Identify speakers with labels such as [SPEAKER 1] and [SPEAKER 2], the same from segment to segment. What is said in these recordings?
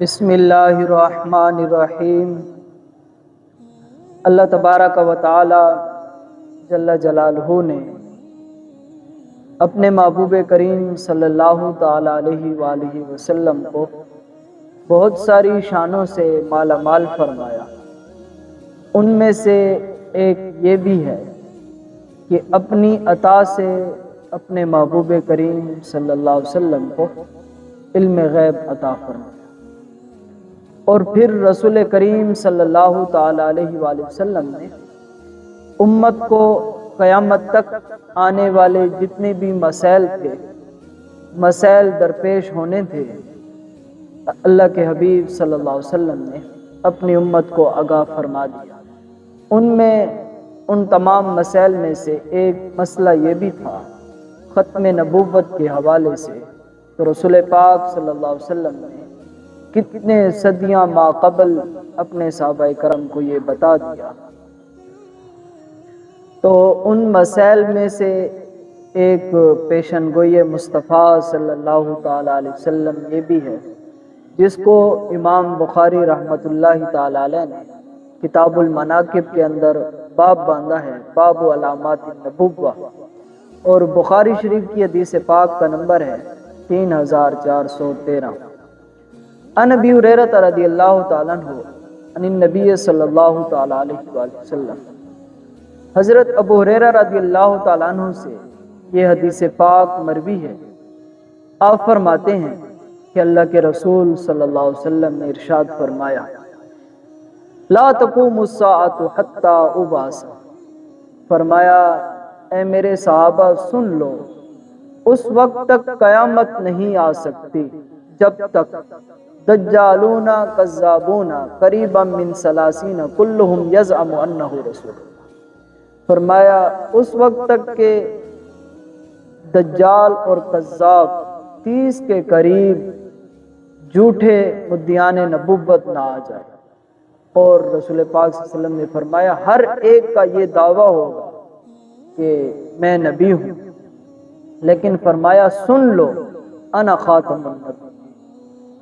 [SPEAKER 1] بسم اللہ الرحمن الرحیم۔ اللہ تبارک و تعالی جل جلالہ نے اپنے محبوب کریم صلی اللہ تعالی علیہ وآلہ وسلم کو بہت ساری شانوں سے مالا مال فرمایا۔ ان میں سے ایک یہ بھی ہے کہ اپنی عطا سے اپنے محبوب کریم صلی اللہ علیہ وسلم کو علم غیب عطا فرمایا۔ اور پھر رسول کریم صلی اللہ تعالی علیہ وآلہ وسلم نے امت کو قیامت تک آنے والے جتنے بھی مسائل تھے مسائل درپیش ہونے تھے، اللہ کے حبیب صلی اللہ علیہ وسلم نے اپنی امت کو آگاہ فرما دیا۔ ان میں، ان تمام مسائل میں سے ایک مسئلہ یہ بھی تھا، ختم نبوت کے حوالے سے تو رسول پاک صلی اللہ علیہ وسلم نے کتنے صدیاں ما قبل اپنے صحابہ کرم کو یہ بتا دیا۔ تو ان مسائل میں سے ایک پیشن گوئی مصطفیٰ صلی اللہ تعالی علیہ وسلم، یہ بھی ہے، جس کو امام بخاری رحمۃ اللہ تعالی علیہ نے کتاب المناقب کے اندر باب باندھا ہے، باب علامات النبوہ۔ اور بخاری شریف کی حدیث پاک کا نمبر ہے تین ہزار چار سو تیرہ۔ ان ابی حریرت رضی اللہ تعالیٰ عنہ ان النبی صلی اللہ تعالیٰ علیہ وآلہ وسلم۔ حضرت ابو حریرہ رضی اللہ تعالیٰ عنہ سے یہ حدیث پاک مروی ہے۔ آپ فرماتے ہیں کہ اللہ کے رسول صلی اللہ علیہ وسلم نے ارشاد فرمایا، لا تقوم الساعت حتی اباس فرمایا، اے میرے صحابہ، سن لو، اس وقت تک قیامت نہیں آ سکتی، جب تک دجالون کذابون قریبا من سلاسین کلہم یزعم انہ رسول فرمایا، اس وقت تک کہ دجال اور کذاب تیس کے قریب جھوٹے مدیان نبوت نہ آ جائے۔ اور رسول پاک صلی اللہ علیہ وسلم نے فرمایا، ہر ایک کا یہ دعویٰ ہوگا کہ میں نبی ہوں۔ لیکن فرمایا، سن لو، انا خاتم النبی۔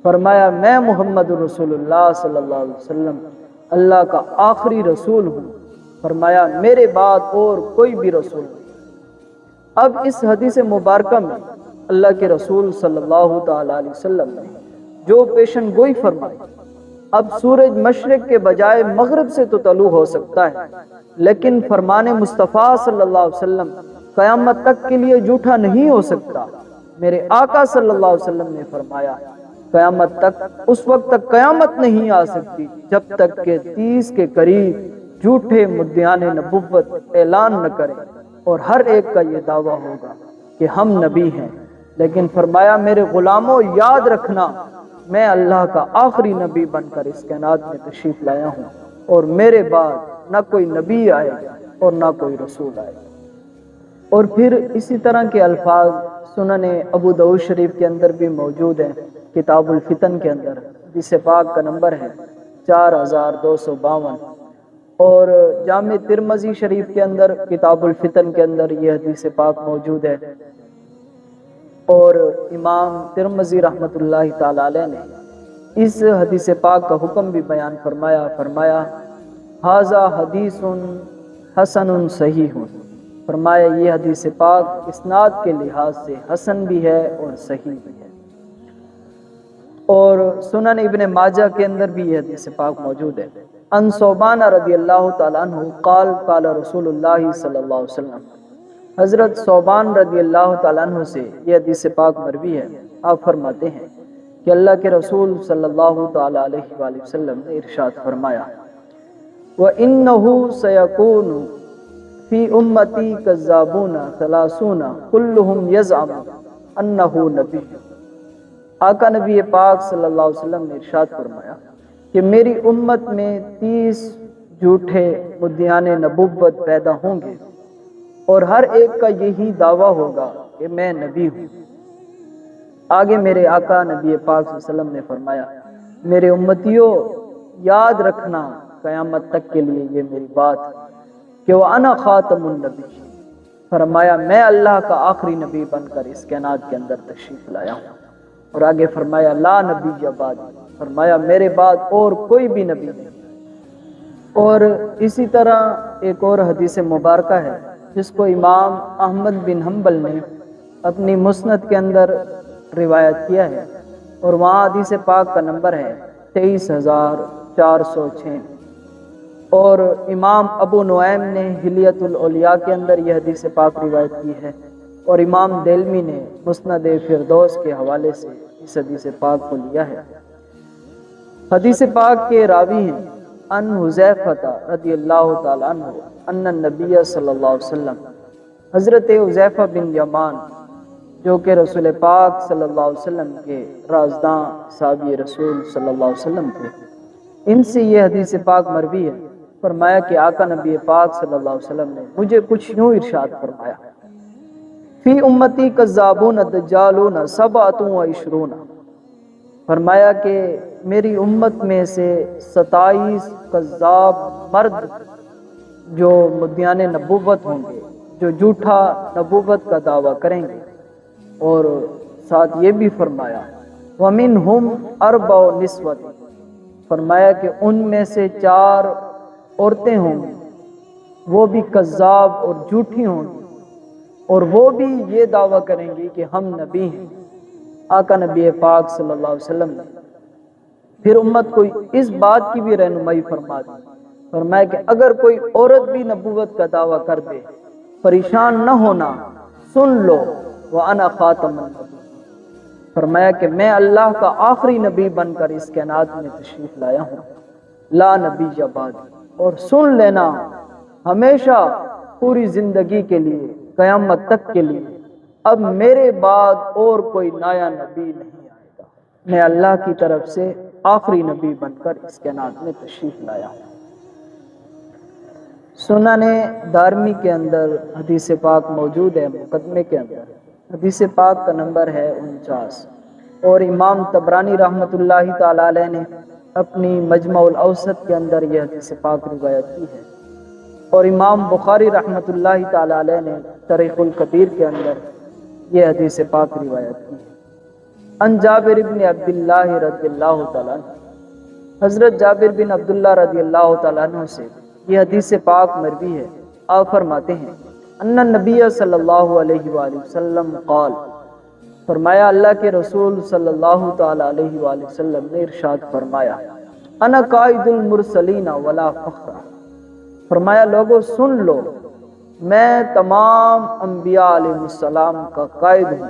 [SPEAKER 1] فرمایا، میں محمد رسول اللہ صلی اللہ علیہ وسلم، اللہ کا آخری رسول ہوں. فرمایا، میرے بعد اور کوئی بھی رسول نہیں. اب اس حدیث مبارکہ میں اللہ کے رسول صلی اللہ تعالی علیہ وسلم نے جو پیشن گوئی فرمائی، اب سورج مشرق کے بجائے مغرب سے تو طلوع ہو سکتا ہے، لیکن فرمان مصطفیٰ صلی اللہ علیہ وسلم قیامت تک کے لیے جھوٹا نہیں ہو سکتا۔ میرے آقا صلی اللہ علیہ وسلم نے فرمایا قیامت تک، اس وقت تک قیامت نہیں آ سکتی، جب تک کہ تیس کے قریب جھوٹے مدیان نبوت اعلان نہ کریں اور ہر ایک کا یہ دعویٰ ہوگا کہ ہم نبی ہیں۔ لیکن فرمایا، میرے غلاموں، یاد رکھنا، میں اللہ کا آخری نبی بن کر اس کائنات میں تشریف لایا ہوں۔ اور میرے بعد نہ کوئی نبی آئے گا اور نہ کوئی رسول آئے۔ گا اور پھر اسی طرح کے الفاظ سنن ابو دعو شریف کے اندر بھی موجود ہیں۔ کتاب الفتن کے اندر جس پاک کا نمبر ہے چار ہزار دو سو باون۔ اور جامع ترمزی شریف کے اندر، کتاب الفتن کے اندر یہ حدیث پاک موجود ہے۔ اور امام ترمزی رحمۃ اللہ تعالی علیہ نے اس حدیث پاک کا حکم بھی بیان فرمایا فرمایا حاضہ حدیث حسن صحیح۔ ہوں فرمایا، یہ حدیث پاک اسناد کے لحاظ سے حسن بھی ہے اور صحیح بھی ہے۔ اور سنن ابن ماجہ کے اندر بھی یہ حدیث پاک موجود ہے۔ ان صوبان رضی اللہ تعالیٰ عنہ قال قال رسول اللہ صلی اللہ علیہ وسلم۔ حضرت صوبان رضی اللہ تعالیٰ عنہ سے یہ حدیث پاک مروی ہے۔ آپ فرماتے ہیں کہ اللہ کے رسول صلی اللہ تعالیٰ علیہ وآلہ وسلم نے ارشاد فرمایا، وَإِنَّهُ سَيَكُونُ فی امتی کذابون ثلاثون کلہم یزعم انہو نبی. آقا نبی پاک صلی اللہ علیہ وسلم نے ارشاد فرمایا کہ میری امت میں تیس جھوٹے مدیان نبوت پیدا ہوں گے اور ہر ایک کا یہی دعویٰ ہوگا کہ میں نبی ہوں۔ آگے میرے آقا نبی پاک صلی اللہ علیہ وسلم نے فرمایا، میرے امتیوں، یاد رکھنا قیامت تک کے لیے یہ میری بات ہے۔ کہ وہ انا خاتم النبی۔ فرمایا، میں اللہ کا آخری نبی بن کر اس کائنات کے اندر تشریف لایا ہوں۔ اور آگے فرمایا، لا نبی جباد فرمایا، میرے بعد اور کوئی بھی نبی نہیں۔ اور اسی طرح ایک اور حدیث مبارکہ ہے، جس کو امام احمد بن حنبل نے اپنی مسند کے اندر روایت کیا ہے۔ اور وہاں حدیث پاک کا نمبر ہے تیئیس ہزار چار سو چھ اور امام ابو نعیم نے ہلیت الاولیاء کے اندر یہ حدیث پاک روایت کی ہے۔ اور امام دلمی نے مسند فردوس کے حوالے سے اس حدیث پاک کو لیا ہے۔ حدیث پاک کے راوی ہیں ان حضیفہ رضی اللہ تعالیٰ عنہ، ان النبی صلی اللہ علیہ وسلم۔ حضرت حضیفہ بن یمان، جو کہ رسول پاک صلی اللہ علیہ وسلم کے رازداں صحابی رسول صلی اللہ علیہ وسلم تھے۔ ان سے یہ حدیث پاک مروی ہے۔ فرمایا کہ آقا نبی پاک صلی اللہ علیہ وسلم نے مجھے کچھ یوں ارشاد فرمایا۔ فی امتی کذابون دجالون سبعتون و عشرون۔ فرمایا کہ میری امت میں سے ستائیس کذاب مرد جو مدیان نبوت ہوں گے، جو جھوٹا نبوت کا دعویٰ کریں گے۔ اور ساتھ یہ بھی فرمایا ومن ہم ارب و نسوت۔ فرمایا کہ ان میں سے چار عورتیں ہوں گی، وہ بھی کذاب اور جھوٹی ہوں گی۔ اور وہ بھی یہ دعویٰ کریں گی کہ ہم نبی ہیں۔ آقا نبی پاک صلی اللہ علیہ وسلم نے۔ پھر امت کو اس بات کی بھی رہنمائی فرما دی۔ فرمایا کہ اگر کوئی عورت بھی نبوت کا دعویٰ کر دے، پریشان نہ ہونا، سن لو، وہ انا خاتم فرمایا کہ میں اللہ کا آخری نبی بن کر اس کائنات میں تشریف لایا ہوں۔ لا نبی جباد اور سن لینا ہمیشہ پوری زندگی کے لیے، قیامت تک کے لیے۔ اب میرے بعد اور کوئی نیا نبی نہیں آئے گا۔ میں اللہ کی طرف سے آخری نبی بن کر اس کے نات میں تشریف لایا۔ ہوں سنن دارمی کے اندر حدیث پاک موجود ہے، مقدمے کے اندر۔ حدیث پاک کا نمبر ہے انچاس۔ اور امام تبرانی رحمۃ اللہ تعالی علیہ نے اپنی مجمع الاوسط کے اندر یہ حدیث پاک روایت کی ہے۔ اور امام بخاری رحمۃ اللہ تعالی علیہ نے تاریخ القبیر کے اندر یہ حدیث پاک روایت کی ہے۔ ان جابر بن عبداللہ رضی اللہ تعالیٰ حضرت جابر بن عبداللہ رضی اللہ تعالیٰ عنہ سے یہ حدیث پاک مروی ہے۔ آپ فرماتے ہیں، ان نبی صلی اللہ علیہ وآلہ وسلم قال فرمایا، اللہ کے رسول صلی اللہ تعالیٰ علیہ وآلہ وسلم نے ارشاد فرمایا، انا قائد المرسلین ولا فخرہ فرمایا لوگوں سن لو، میں تمام انبیاء علیہ السلام کا قائد ہوں،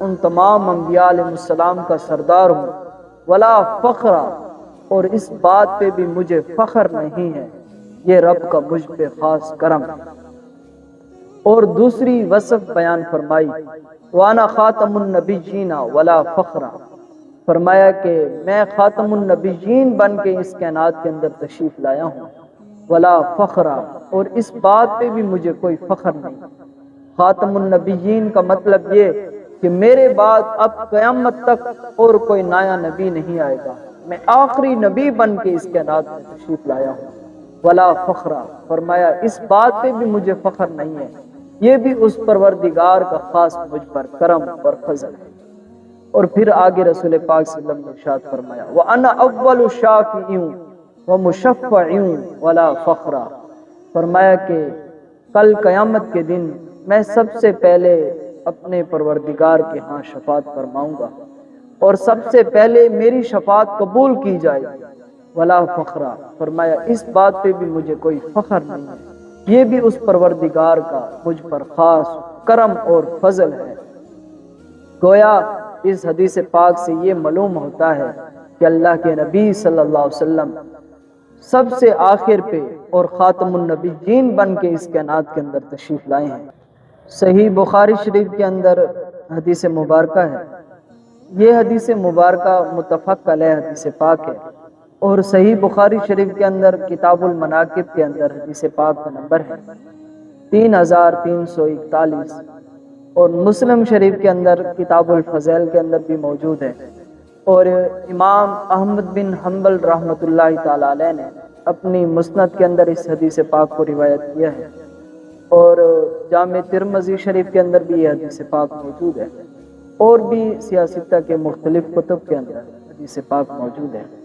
[SPEAKER 1] ان تمام انبیاء علیہ السلام کا سردار ہوں۔ ولا فخر، اور اس بات پہ بھی مجھے فخر نہیں ہے، یہ رب کا مجھ پہ خاص کرم۔ اور دوسری وصف بیان فرمائی، وانا خاتم النبی جینا ولا فخرا فرمایا کہ میں خاتم النبی جین بن کے اس کائنات کے اندر تشریف لایا ہوں۔ ولا فخرا اور اس بات پہ بھی مجھے کوئی فخر نہیں۔ خاتم النبیین کا مطلب یہ کہ میرے بعد اب قیامت تک اور کوئی نیا نبی نہیں آئے گا۔ میں آخری نبی بن کے اس کائنات میں تشریف لایا ہوں۔ ولا فخرا فرمایا اس بات پہ بھی مجھے فخر نہیں ہے۔ یہ بھی اس پروردگار کا خاص مجھ پر کرم اور فضل ہے۔ اور پھر آگے رسول پاک صلی اللہ علیہ وسلم نے ارشاد فرمایا، وَأَنَا أَوَّلُ شَافِعِيُّ وہ ولا فخرا۔ فرمایا کہ کل قیامت کے دن میں سب سے پہلے اپنے پروردگار کے ہاں شفاعت فرماؤں گا اور سب سے پہلے میری شفاعت قبول کی جائے۔ ولا فخرا۔ فرمایا، اس بات پہ بھی مجھے کوئی فخر نہیں ہے۔ یہ بھی اس پروردگار کا مجھ پر خاص کرم اور فضل ہے۔ گویا اس حدیث پاک سے یہ معلوم ہوتا ہے کہ اللہ کے نبی صلی اللہ علیہ وسلم سب سے آخر پہ اور خاتم النبی جین بن کے اس کائنات کے اندر تشریف لائے ہیں۔ صحیح بخاری شریف کے اندر حدیث مبارکہ ہے۔ یہ حدیث مبارکہ متفق علیہ حدیث پاک ہے۔ اور صحیح بخاری شریف کے اندر، کتاب المناقب کے اندر حدیث پاک کا نمبر ہے۔ تین ہزار تین سو اکتالیس۔ اور مسلم شریف کے اندر، کتاب الفضیل کے اندر بھی موجود ہے۔ اور امام احمد بن حنبل رحمۃ اللہ تعالی علیہ نے اپنی مسند کے اندر اس حدیث پاک کو روایت کیا ہے۔ اور جامع ترمزی شریف کے اندر بھی یہ حدیث پاک موجود ہے۔ اور بھی سیاستہ کے مختلف کتب کے اندر حدیث پاک موجود ہے۔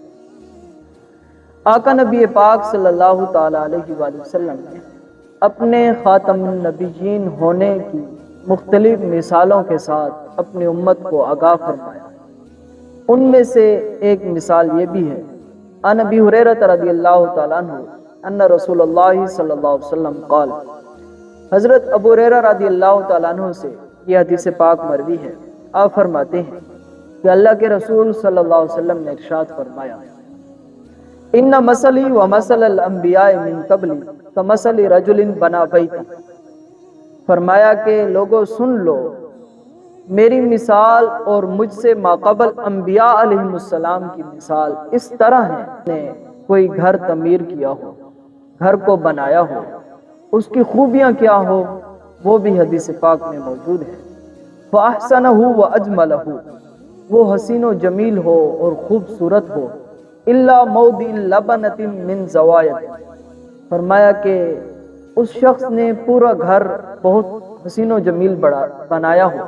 [SPEAKER 1] آقا نبی پاک صلی اللہ تعالی علیہ وآلہ وسلم نے اپنے خاتم النبیین ہونے کی مختلف مثالوں کے ساتھ اپنی امت کو آگاہ فرمایا۔ ان میں سے ایک مثال یہ بھی ہے ان ابی حریرت رضی اللہ تعالیٰ عنہ، ان رسول اللہ صلی اللہ علیہ وسلم قال، حضرت ابو حریرہ رضی اللہ تعالیٰ عنہ سے یہ حدیث پاک مروی ہے۔ آپ فرماتے ہیں کہ اللہ کے رسول صلی اللہ علیہ وسلم نے ارشاد فرمایا ان مسلی و مسل الانبیاء من قبلی کمسل رجل بنا بیتا فرمایا کہ لوگوں سن لو۔ میری مثال اور مجھ سے ماقبل انبیاء علیہ السلام کی مثال اس طرح ہے۔ نے کوئی گھر تعمیر کیا ہو، گھر کو بنایا ہو، اس کی خوبیاں کیا ہو، وہ بھی حدیث پاک میں موجود ہے۔ فَأَحْسَنَهُ وَأَجْمَلَهُ۔ وہ حسین و جمیل ہو اور خوبصورت ہو۔ اللہ مود لبنت من زوایت فرمایا کہ اس شخص نے پورا گھر بہت حسین و جمیل بڑا بنایا ہو۔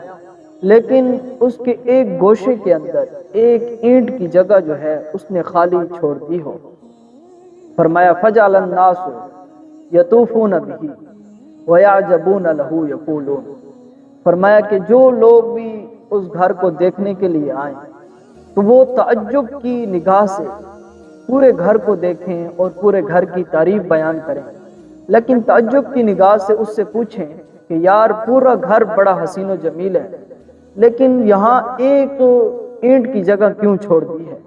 [SPEAKER 1] لیکن اس کے ایک گوشے کے اندر ایک اینٹ کی جگہ جو ہے اس نے خالی چھوڑ دی ہو۔ فرمایا، فجعل الناس یطوفون به ويعجبون له يقولون فرمایا کہ جو لوگ بھی اس گھر کو دیکھنے کے لیے آئیں تو وہ تعجب کی نگاہ سے پورے گھر کو دیکھیں اور پورے گھر کی تعریف بیان کریں۔ لیکن تعجب کی نگاہ سے اس سے پوچھیں کہ یار پورا گھر بڑا حسین و جمیل ہے لیکن یہاں ایک اینٹ کی جگہ کیوں چھوڑ دی ہے؟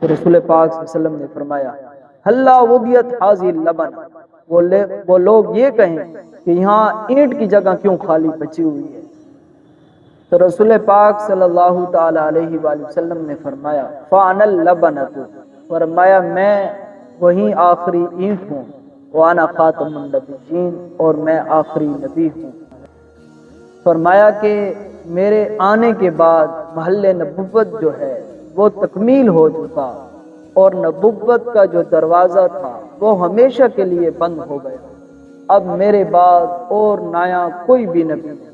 [SPEAKER 1] تو رسول پاک صلی اللہ علیہ وسلم نے فرمایا حلا ودیت حاضر لبن وہ, وہ لوگ یہ کہیں کہ یہاں اینٹ کی جگہ کیوں خالی بچی ہوئی ہے۔ تو رسول پاک صلی اللہ تعالی علیہ وآلہ وسلم نے فرمایا فان اللبنت فرمایا، میں وہی آخری اینٹ ہوں۔ وانا خاتم النبیین اور میں آخری نبی ہوں۔ فرمایا کہ میرے آنے کے بعد محل نبوت جو ہے، وہ تکمیل ہو چکا اور نبوت کا جو دروازہ تھا، وہ ہمیشہ کے لیے بند ہو گیا۔ اب میرے بعد اور نیا کوئی بھی نبی نہیں۔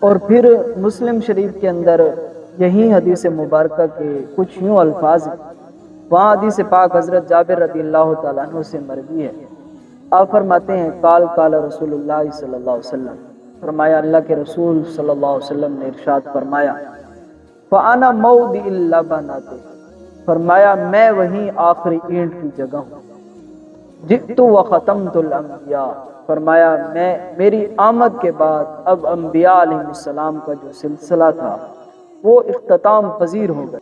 [SPEAKER 1] اور پھر مسلم شریف کے اندر یہی حدیث مبارکہ کے کچھ یوں الفاظ ہیں۔ وہاں حدیث پاک حضرت جابر رضی اللہ تعالیٰ عنہ سے مروی ہے۔ آپ فرماتے ہیں کال کال رسول اللہ صلی اللہ علیہ وسلم۔ فرمایا، اللہ کے رسول صلی اللہ علیہ وسلم نے ارشاد فرمایا فانا مود اللہ بناتے فرمایا، میں وہیں آخری اینٹ کی جگہ ہوں۔ جتو و ختم الانبیاء فرمایا، میں، میری آمد کے بعد اب انبیاء علیہ السلام کا جو سلسلہ تھا وہ اختتام پذیر ہو گیا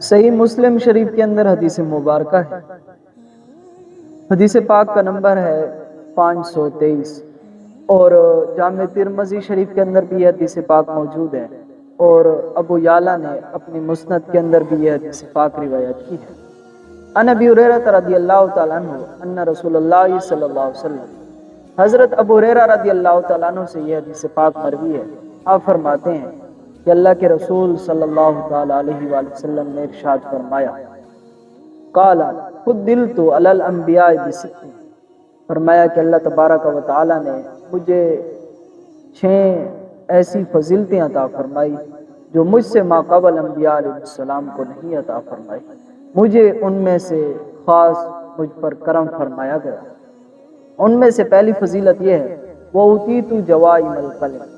[SPEAKER 1] صحیح مسلم شریف کے اندر حدیث مبارکہ ہے۔ حدیث پاک کا نمبر ہے پانچ سو تیئیس۔ اور جامع ترمزی شریف کے اندر بھی یہ حدیث پاک موجود ہے۔ اور ابو یالا نے اپنی مسند کے اندر بھی یہ حدیث پاک روایت کی ہے۔ ان ابی حریرہ رضی اللہ تعالیٰ عنہ ان رسول اللہ صلی اللہ علیہ وسلم، حضرت ابو حریرہ رضی اللہ تعالیٰ عنہ سے یہ حدیث پاک مروی ہے۔ آپ فرماتے ہیں کہ اللہ کے رسول صلی اللہ تعالیٰ علیہ وآلہ وسلم نے ارشاد فرمایا، قال خود دل تو الانبیاء بسکتی فرمایا کہ اللہ تبارک و تعالیٰ نے مجھے چھ ایسی فضیلتیں عطا فرمائی جو مجھ سے ماقبل انبیاء علیہ السلام کو نہیں عطا فرمائی۔ مجھے ان میں سے خاص مجھ پر کرم فرمایا گیا۔ ان میں سے پہلی فضیلت یہ ہے وہ اتی تو جوائم القلم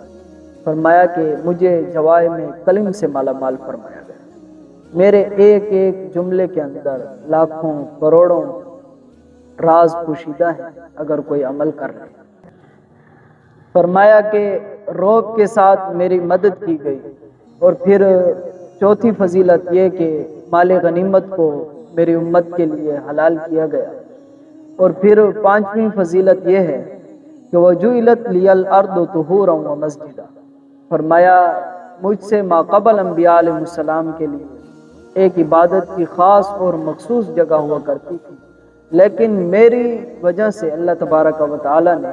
[SPEAKER 1] فرمایا کہ مجھے جوائم میں قلم سے مالا مال فرمایا گیا۔ میرے ایک ایک جملے کے اندر لاکھوں کروڑوں راز پوشیدہ ہیں اگر کوئی عمل کر رہے فرمایا کہ روب کے ساتھ میری مدد کی گئی۔ اور پھر چوتھی فضیلت یہ کہ مال غنیمت کو میری امت کے لیے حلال کیا گیا۔ اور پھر پانچویں فضیلت یہ ہے کہ وجوہلت لیل ارد و و مسجدہ فرمایا، مجھ سے ماقبل انبیاء علیہ السلام کے لیے ایک عبادت کی خاص اور مخصوص جگہ ہوا کرتی تھی، لیکن میری وجہ سے اللہ تبارک و تعالی نے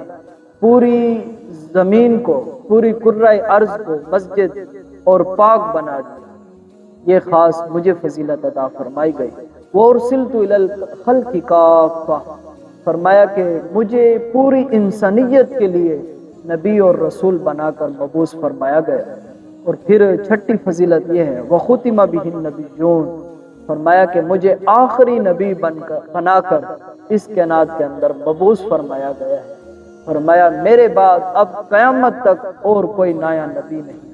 [SPEAKER 1] پوری زمین کو، پوری قرۂ ارض کو مسجد اور پاک بنا دیا۔ یہ خاص مجھے فضیلت عطا فرمائی گئی۔ وہ ارسلت الخلق کافہ فرمایا کہ مجھے پوری انسانیت کے لیے نبی اور رسول بنا کر مبوس فرمایا گیا۔ اور پھر چھٹی فضیلت یہ ہے، وہ خطمہ بھی نبی فرمایا کہ مجھے آخری نبی بن کر بنا کر اس کائنات کے اندر مبوس فرمایا گیا ہے۔ فرمایا، میرے بعد اب قیامت تک اور کوئی نیا نبی نہیں۔